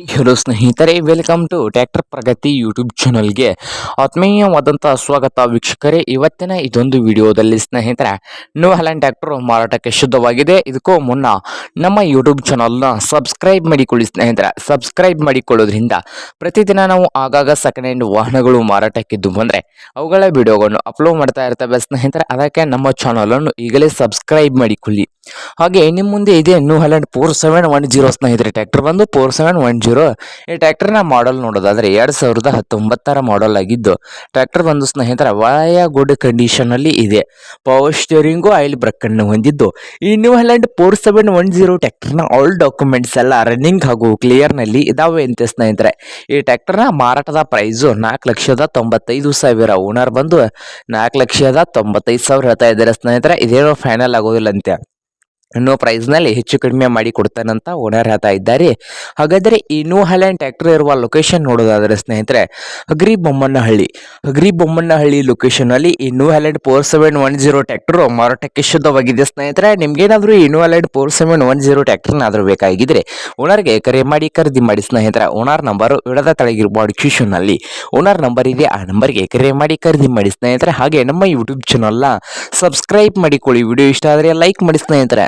Hello ಸ್ನೇಹಿತರೆ welcome to tractor Pragati YouTube ಚಾನಲ್ಗೆ ಆತ್ಮೀಯವಾದಂಥ ಸ್ವಾಗತ ವೀಕ್ಷಕರೇ. ಇವತ್ತಿನ ಇದೊಂದು ವಿಡಿಯೋದಲ್ಲಿ ಸ್ನೇಹಿತರೆ ನ್ಯೂ ಹ್ಯಾಲೆಂಡ್ ಟ್ರ್ಯಾಕ್ಟರ್ ಮಾರಾಟಕ್ಕೆ ಶುದ್ಧವಾಗಿದೆ. ಇದಕ್ಕೂ ಮುನ್ನ ನಮ್ಮ ಯೂಟ್ಯೂಬ್ ಚಾನಲ್ನ ಸಬ್ಸ್ಕ್ರೈಬ್ ಮಾಡಿಕೊಳ್ಳಿ ಸ್ನೇಹಿತರೆ. ಸಬ್ಸ್ಕ್ರೈಬ್ ಮಾಡಿಕೊಳ್ಳೋದ್ರಿಂದ ಪ್ರತಿದಿನ ನಾವು ಆಗಾಗ ಸೆಕೆಂಡ್ ಹ್ಯಾಂಡ್ ವಾಹನಗಳು ಮಾರಾಟಕ್ಕಿದ್ದು ಬಂದರೆ ಅವುಗಳ ವಿಡಿಯೋಗಳನ್ನು ಅಪ್ಲೋಡ್ ಮಾಡ್ತಾ ಇರ್ತವೆ ಸ್ನೇಹಿತರೆ. ಅದಕ್ಕೆ ನಮ್ಮ ಚಾನಲನ್ನು ಈಗಲೇ ಸಬ್ಸ್ಕ್ರೈಬ್ ಮಾಡಿಕೊಳ್ಳಿ. ಹಾಗೆ ನಿಮ್ಮ ಮುಂದೆ ಇದೆ New Holland four seven one zero ಸ್ನೇಹಿತರೆ. ಟ್ಯಾಕ್ಟರ್ ಬಂದು ಫೋರ್ ಸೆವೆನ್ ಒನ್ ಜೀರೋ. ಈ ಟ್ರ್ಯಾಕ್ಟರ್ನ ಮಾಡಲ್ ನೋಡೋದಾದ್ರೆ ಎರಡು ಸಾವಿರದ ಹತ್ತೊಂಬತ್ತರ ಮಾಡಲ್ ಆಗಿದ್ದು, ಟ್ರ್ಯಾಕ್ಟರ್ ಬಂದು ಸ್ನೇಹಿತರ ಒಳ್ಳೆಯ ಗುಡ್ ಕಂಡೀಷನಲ್ಲಿ ಇದೆ. ಪವರ್ ಸ್ಟೇರಿಂಗು ಆಯಿಲ್ ಬ್ರಕ್ಕನ್ನು ಹೊಂದಿದ್ದು, ಈ New Holland four seven one zero ಟ್ಯಾಕ್ಟರ್ನ all documents ಎಲ್ಲ ರನ್ನಿಂಗ್ ಹಾಗೂ ಕ್ಲಿಯರ್ನಲ್ಲಿ ಇದಾವೆ ಅಂತ ಸ್ನೇಹಿತರೆ. ಈ ಟ್ರ್ಯಾಕ್ಟರ್ನ ಮಾರಾಟದ ಪ್ರೈಸು ನಾಲ್ಕು ಲಕ್ಷದ ತೊಂಬತ್ತೈದು ಸಾವಿರ. ಓನರ್ ಬಂದು ನಾಲ್ಕು ಲಕ್ಷದ ತೊಂಬತ್ತೈದು ಸಾವಿರ ಹೇಳ್ತಾ ಇದ್ದಾರೆ ಸ್ನೇಹಿತರೆ. ಇದೇನೋ ಫೈನಲ್ ಆಗೋದಿಲ್ಲ ಅಂತೆ. ಅನ್ನೋ ಪ್ರೈಸ್ನಲ್ಲಿ ಹೆಚ್ಚು ಕಡಿಮೆ ಮಾಡಿ ಕೊಡ್ತಾನಂತ ಓನರ್ ಹೇಳ್ತಾ ಇದ್ದಾರೆ. ಹಾಗಾದರೆ ಈ ನ್ಯೂ ಹ್ಯಾಲೆಂಡ್ ಟ್ರ್ಯಾಕ್ಟರ್ ಇರುವ ಲೊಕೇಶನ್ ನೋಡೋದಾದರೆ ಸ್ನೇಹಿತರೆ ಹಗ್ರಿ ಬೊಮ್ಮನಹಳ್ಳಿ ಹಗ್ರಿ ಬೊಮ್ಮನಹಳ್ಳಿ ಲೊಕೇಶನಲ್ಲಿ ಈ New Holland four seven one zero tractor ಮಾರಾಟಕ್ಕೆ ಶುದ್ಧವಾಗಿದೆ ಸ್ನೇಹಿತರೆ. ನಿಮ್ಗೇನಾದರೂ ಈ New Holland four seven one zero ಟ್ರ್ಯಾಕ್ಟರ್ನಾದರೂ ಬೇಕಾಗಿದ್ರೆ ಓನರ್ಗೆ ಕರೆ ಮಾಡಿ, ಖರೀದಿ ಮಾಡಿ ಸ್ನೇಹಿತರೆ. ಓನರ್ ನಂಬರು ಇಡದ ತಳಗಿರುವ ಡಿಸ್ಕ್ರಿಪ್ಷನ್ನಲ್ಲಿ ಓನರ್ ನಂಬರ್ ಇದೆ, ಆ ನಂಬರ್ಗೆ ಕರೆ ಮಾಡಿ, ಖರೀದಿ ಮಾಡಿ ಸ್ನೇಹಿತರೆ. ಹಾಗೆ ನಮ್ಮ ಯೂಟ್ಯೂಬ್ ಚಾನಲ್ನ ಸಬ್ಸ್ಕ್ರೈಬ್ ಮಾಡಿಕೊಳ್ಳಿ. ವಿಡಿಯೋ ಇಷ್ಟ ಆದರೆ ಲೈಕ್ ಮಾಡಿ ಸ್ನೇಹಿತರೆ.